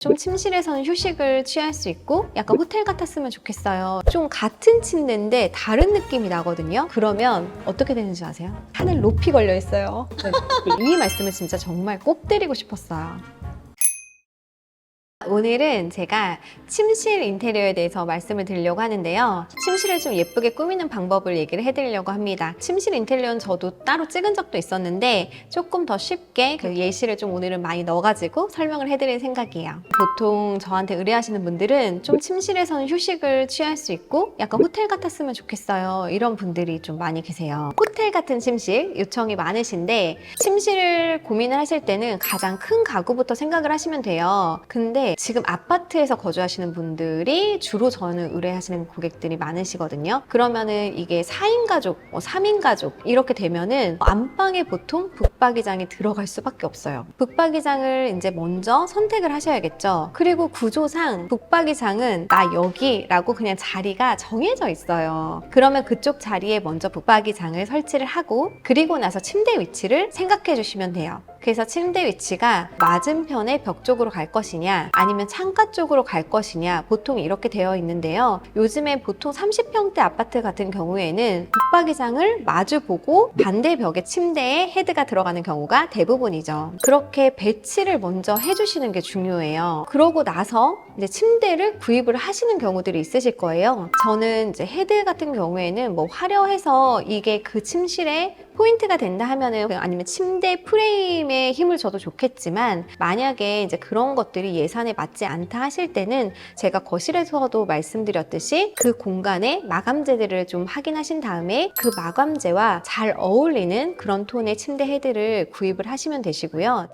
좀 침실에서는 휴식을 취할 수 있고 약간 호텔 같았으면 좋겠어요. 좀 같은 침대인데 다른 느낌이 나거든요. 그러면 어떻게 되는지 아세요? 하늘 높이 걸려 있어요. 이 말씀을 진짜 정말 꼭 드리고 싶었어요. 오늘은 제가 침실 인테리어에 대해서 말씀을 드리려고 하는데요. 침실을 좀 예쁘게 꾸미는 방법을 얘기를 해드리려고 합니다. 침실 인테리어는 저도 따로 찍은 적도 있었는데 조금 더 쉽게 그 예시를 좀 오늘은 많이 넣어가지고 설명을 해드릴 생각이에요. 보통 저한테 의뢰하시는 분들은 좀 침실에서는 휴식을 취할 수 있고 약간 호텔 같았으면 좋겠어요. 이런 분들이 좀 많이 계세요. 호텔 같은 침실 요청이 많으신데 침실을 고민을 하실 때는 가장 큰 가구부터 생각을 하시면 돼요. 근데 지금 아파트에서 거주하시는 분들이 주로 저는 의뢰하시는 고객들이 많으시거든요. 그러면은 이게 4인 가족, 뭐 3인 가족 이렇게 되면은 안방에 보통 북박이장이 들어갈 수밖에 없어요. 북박이장을 이제 먼저 선택을 하셔야겠죠. 그리고 구조상 북박이장은 나 여기라고 그냥 자리가 정해져 있어요. 그러면 그쪽 자리에 먼저 북박이장을 설치를 하고 그리고 나서 침대 위치를 생각해 주시면 돼요. 그래서 침대 위치가 맞은편의 벽 쪽으로 갈 것이냐 아니면 창가 쪽으로 갈 것이냐 보통 이렇게 되어 있는데요. 요즘에 보통 30평대 아파트 같은 경우에는 북박이장을 마주 보고 반대 벽에 침대에 헤드가 들어가는 경우가 대부분이죠. 그렇게 배치를 먼저 해주시는 게 중요해요. 그러고 나서 이제 침대를 구입을 하시는 경우들이 있으실 거예요. 저는 이제 헤드 같은 경우에는 뭐 화려해서 이게 그 침실에 포인트가 된다 하면은 아니면 침대 프레임에 힘을 줘도 좋겠지만 만약에 이제 그런 것들이 예산에 맞지 않다 하실 때는 제가 거실에서도 말씀드렸듯이 그 공간에 마감재들을 좀 확인하신 다음에 그 마감재와 잘 어울리는 그런 톤의 침대 헤드를 구입을 하시면 되시고요.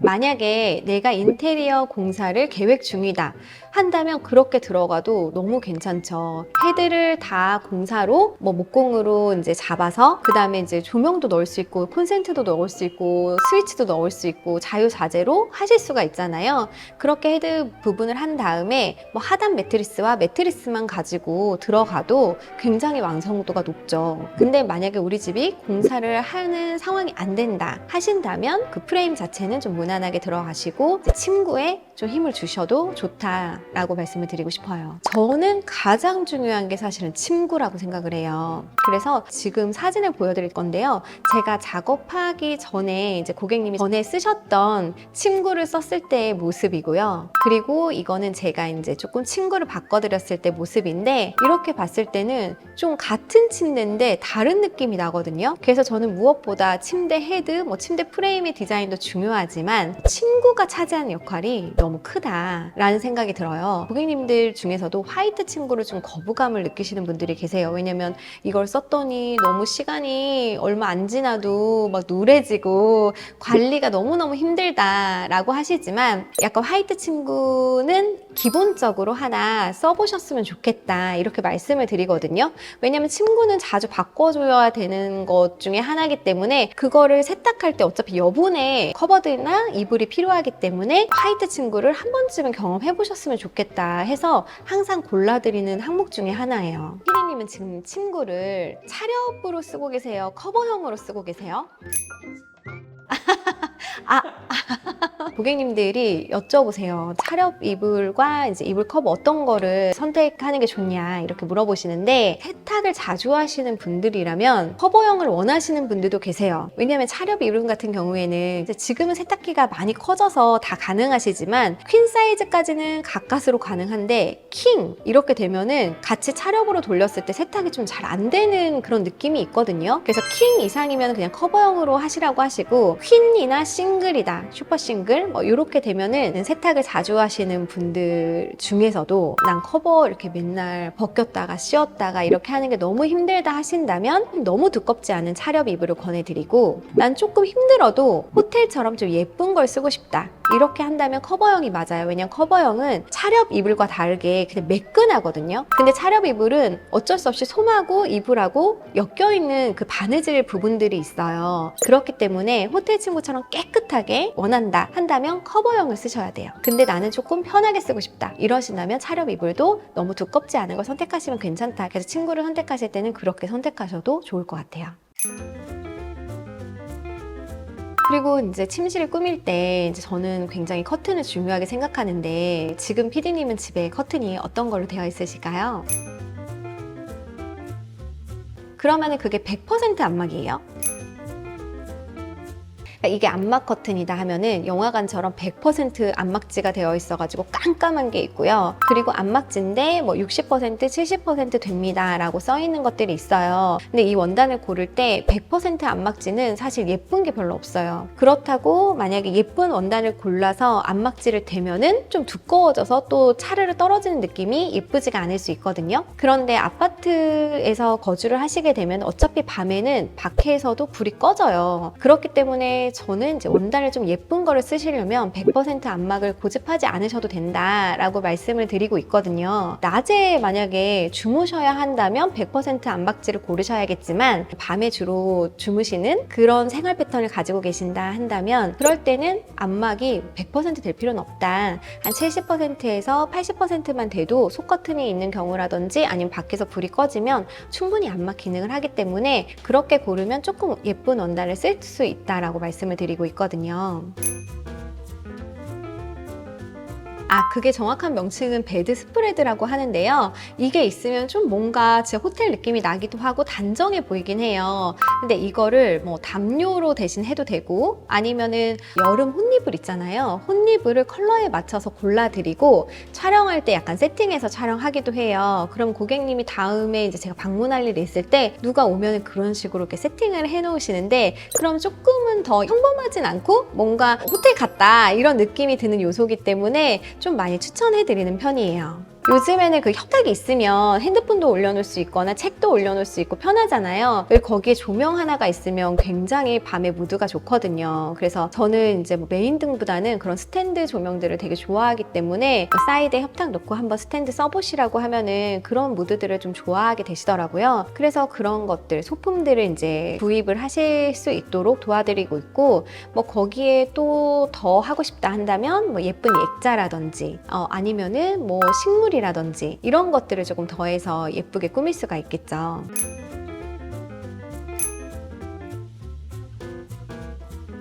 만약에 내가 인테리어 공사를 계획 중이다 한다면 그렇게 들어가도 너무 괜찮죠. 헤드를 다 공사로 뭐 목공으로 이제 잡아서 그 다음에 이제 조명도 넣을 수 있고 콘센트도 넣을 수 있고 스위치도 넣을 수 있고 자유자재로 하실 수가 있잖아요. 그렇게 헤드 부분을 한 다음에 뭐 하단 매트리스와 매트리스만 가지고 들어가도 굉장히 완성도가 높죠. 근데 만약에 우리 집이 공사를 하는 상황이 안 된다 하신다면 그 프레임 자체는 좀 무난하게 들어가시고 침구에 좀 힘을 주셔도 좋다 라고 말씀을 드리고 싶어요. 저는 가장 중요한 게 사실은 침구라고 생각을 해요. 그래서 지금 사진을 보여드릴 건데요. 제가 작업하기 전에 이제 고객님이 전에 쓰셨던 침구를 썼을 때의 모습이고요. 그리고 이거는 제가 이제 조금 침구를 바꿔드렸을 때 모습인데 이렇게 봤을 때는 좀 같은 침대인데 다른 느낌이 나거든요. 그래서 저는 무엇보다 침대 헤드, 뭐 침대 프레임의 디자인도 중요하지만 침구가 차지하는 역할이 너무 크다라는 생각이 들어요. 고객님들 중에서도 화이트 침구를 좀 거부감을 느끼시는 분들이 계세요. 왜냐면 이걸 썼더니 너무 시간이 얼마 안 지나도 막 누래지고 관리가 너무너무 힘들다라고 하시지만 약간 화이트 침구는 기본적으로 하나 써보셨으면 좋겠다 이렇게 말씀을 드리거든요. 왜냐면 침구는 자주 바꿔줘야 되는 것 중에 하나이기 때문에 그거를 세탁할 때 어차피 여분의 커버드나 이불이 필요하기 때문에 화이트 침구를 한 번쯤은 경험해 보셨으면 좋겠다 해서 항상 골라드리는 항목 중에 하나예요. 피디님은 지금 침구를 차렵으로 쓰고 계세요? 커버형으로 쓰고 계세요? 아, 고객님들이 여쭤보세요. 차렵 이불과 이제 이불 커버 어떤 거를 선택하는 게 좋냐 이렇게 물어보시는데 세탁을 자주 하시는 분들이라면 커버형을 원하시는 분들도 계세요. 왜냐하면 차렵 이불 같은 경우에는 지금은 세탁기가 많이 커져서 다 가능하시지만 퀸 사이즈까지는 가까스로 가능한데 킹 이렇게 되면은 같이 차렵으로 돌렸을 때 세탁이 좀 잘 안 되는 그런 느낌이 있거든요. 그래서 킹 이상이면 그냥 커버형으로 하시라고 하시고 퀸이나 싱글이다 슈퍼 싱글 뭐 이렇게 되면은 세탁을 자주 하시는 분들 중에서도 난 커버 이렇게 맨날 벗겼다가 씌웠다가 이렇게 하는 게 너무 힘들다 하신다면 너무 두껍지 않은 차렵 이불을 권해드리고 난 조금 힘들어도 호텔처럼 좀 예쁜 걸 쓰고 싶다 이렇게 한다면 커버형이 맞아요 왜냐면 커버형은 차렵 이불과 다르게 그냥 매끈하거든요 근데 차렵 이불은 어쩔 수 없이 솜하고 이불하고 엮여있는 그 바느질 부분들이 있어요 그렇기 때문에 호텔 친구처럼 깨끗하게 원한다 한다면 커버형을 쓰셔야 돼요. 근데 나는 조금 편하게 쓰고 싶다. 이러신다면 차렵 이불도 너무 두껍지 않은 걸 선택하시면 괜찮다. 그래서 친구를 선택하실 때는 그렇게 선택하셔도 좋을 것 같아요. 그리고 이제 침실을 꾸밀 때 이제 저는 굉장히 커튼을 중요하게 생각하는데 지금 PD님은 집에 커튼이 어떤 걸로 되어 있으실까요? 그러면 은 그게 100% 안막이에요. 그러니까 이게 안막 커튼이다 하면은 영화관처럼 100% 안막지가 되어 있어가지고 깜깜한 게 있고요. 그리고 안막지인데 뭐 60% 70% 됩니다라고 써 있는 것들이 있어요. 근데 이 원단을 고를 때 100% 안막지는 사실 예쁜 게 별로 없어요. 그렇다고 만약에 예쁜 원단을 골라서 안막지를 대면은 좀 두꺼워져서 또 차르르 떨어지는 느낌이 예쁘지가 않을 수 있거든요. 그런데 아파트에서 거주를 하시게 되면 어차피 밤에는 밖에서도 불이 꺼져요. 그렇기 때문에 저는 이제 원단을 좀 예쁜 거를 쓰시려면 100% 안막을 고집하지 않으셔도 된다라고 말씀을 드리고 있거든요. 낮에 만약에 주무셔야 한다면 100% 안막지를 고르셔야겠지만 밤에 주로 주무시는 그런 생활 패턴을 가지고 계신다 한다면 그럴 때는 안막이 100%될 필요는 없다. 한 70%에서 80%만 돼도 속커튼이 있는 경우라든지 아니면 밖에서 불이 꺼지면 충분히 안막 기능을 하기 때문에 그렇게 고르면 조금 예쁜 원단을 쓸 수 있다라고 말씀 을 드리고 있거든요. 아, 그게 정확한 명칭은 베드 스프레드라고 하는데요. 이게 있으면 좀 뭔가 진짜 호텔 느낌이 나기도 하고 단정해 보이긴 해요. 근데 이거를 뭐 담요로 대신 해도 되고 아니면은 여름 혼이불 있잖아요. 혼이불을 컬러에 맞춰서 골라드리고 촬영할 때 약간 세팅해서 촬영하기도 해요. 그럼 고객님이 다음에 이제 제가 방문할 일이 있을 때 누가 오면은 그런 식으로 이렇게 세팅을 해 놓으시는데 그럼 조금은 더 평범하진 않고 뭔가 호텔 같다 이런 느낌이 드는 요소기 때문에 좀 많이 추천해 드리는 편이에요. 요즘에는 그 협탁이 있으면 핸드폰도 올려놓을 수 있거나 책도 올려놓을 수 있고 편하잖아요. 왜 거기에 조명 하나가 있으면 굉장히 밤에 무드가 좋거든요. 그래서 저는 이제 뭐 메인 등보다는 그런 스탠드 조명들을 되게 좋아하기 때문에 뭐 사이드에 협탁 놓고 한번 스탠드 써보시라고 하면은 그런 무드들을 좀 좋아하게 되시더라고요. 그래서 그런 것들, 소품들을 이제 구입을 하실 수 있도록 도와드리고 있고 뭐 거기에 또 더 하고 싶다 한다면 뭐 예쁜 액자라든지 어, 아니면은 뭐 식물이 라든지 이런 것들을 조금 더해서 예쁘게 꾸밀 수가 있겠죠.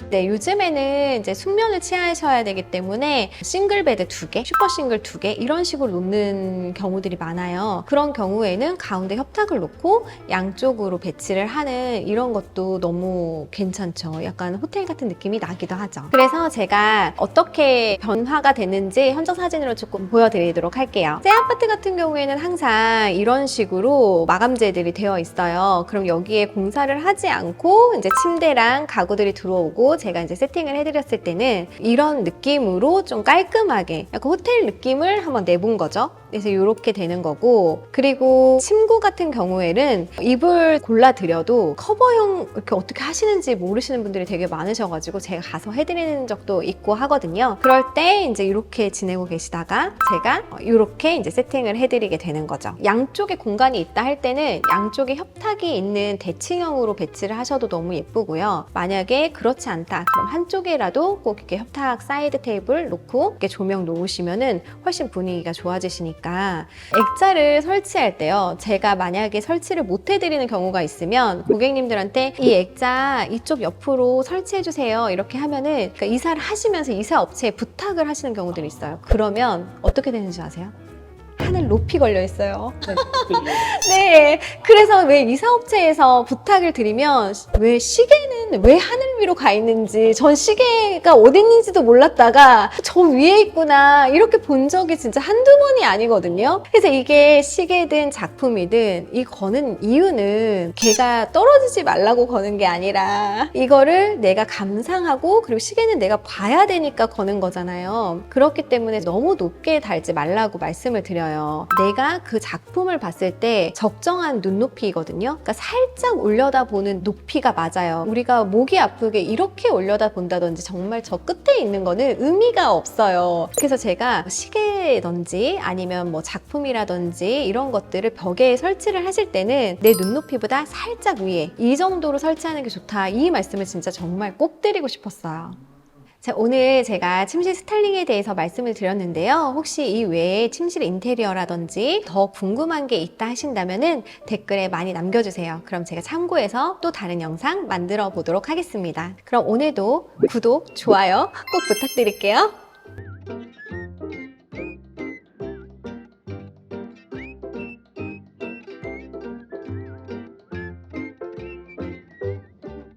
네, 요즘에는 이제 숙면을 취하셔야 되기 때문에 싱글 베드 두 개, 슈퍼 싱글 두 개 이런 식으로 놓는 경우들이 많아요. 그런 경우에는 가운데 협탁을 놓고 양쪽으로 배치를 하는 이런 것도 너무 괜찮죠. 약간 호텔 같은 느낌이 나기도 하죠. 그래서 제가 어떻게 변화가 되는지 현장 사진으로 조금 보여드리도록 할게요. 새 아파트 같은 경우에는 항상 이런 식으로 마감재들이 되어 있어요. 그럼 여기에 공사를 하지 않고 이제 침대랑 가구들이 들어오고 제가 이제 세팅을 해드렸을 때는 이런 느낌으로 좀 깔끔하게 약간 호텔 느낌을 한번 내본 거죠. 그래서 이렇게 되는 거고 그리고 침구 같은 경우에는 이불 골라 드려도 커버형 이렇게 어떻게 하시는지 모르시는 분들이 되게 많으셔가지고 제가 가서 해드리는 적도 있고 하거든요. 그럴 때 이제 이렇게 지내고 계시다가 제가 이렇게 이제 세팅을 해드리게 되는 거죠. 양쪽에 공간이 있다 할 때는 양쪽에 협탁이 있는 대칭형으로 배치를 하셔도 너무 예쁘고요. 만약에 그렇지 않다 그럼 한쪽에라도 꼭 이렇게 협탁 사이드 테이블 놓고 이렇게 조명 놓으시면은 훨씬 분위기가 좋아지시니까 액자를 설치할 때요. 제가 만약에 설치를 못 해드리는 경우가 있으면 고객님들한테 이 액자 이쪽 옆으로 설치해 주세요. 이렇게 하면은 그러니까 이사를 하시면서 이사 업체에 부탁을 하시는 경우들이 있어요. 그러면 어떻게 되는지 아세요? 하늘 높이 걸려 있어요. 네. 그래서 왜 이사업체에서 부탁을 드리면 왜 시계는 왜 하늘 위로 가 있는지 전 시계가 어디 있는지도 몰랐다가 저 위에 있구나 이렇게 본 적이 진짜 한두 번이 아니거든요. 그래서 이게 시계든 작품이든 이 거는 이유는 걔가 떨어지지 말라고 거는 게 아니라 이거를 내가 감상하고 그리고 시계는 내가 봐야 되니까 거는 거잖아요. 그렇기 때문에 너무 높게 달지 말라고 말씀을 드려요. 내가 그 작품을 봤을 때 적정한 눈높이거든요. 그러니까 살짝 올려다 보는 높이가 맞아요. 우리가 목이 아 프게 이렇게 올려다 본다든지 정말 저 끝에 있는 거는 의미가 없어요. 그래서 제가 시계든지 아니면 뭐 작품이라든지 이런 것들을 벽에 설치를 하실 때는 내 눈높이보다 살짝 위에 이 정도로 설치하는 게 좋다. 이 말씀을 진짜 정말 꼭 드리고 싶었어요. 자, 오늘 제가 침실 스타일링에 대해서 말씀을 드렸는데요. 혹시 이 외에 침실 인테리어라든지 더 궁금한 게 있다 하신다면은 댓글에 많이 남겨주세요. 그럼 제가 참고해서 또 다른 영상 만들어 보도록 하겠습니다. 그럼 오늘도 구독, 좋아요 꼭 부탁드릴게요.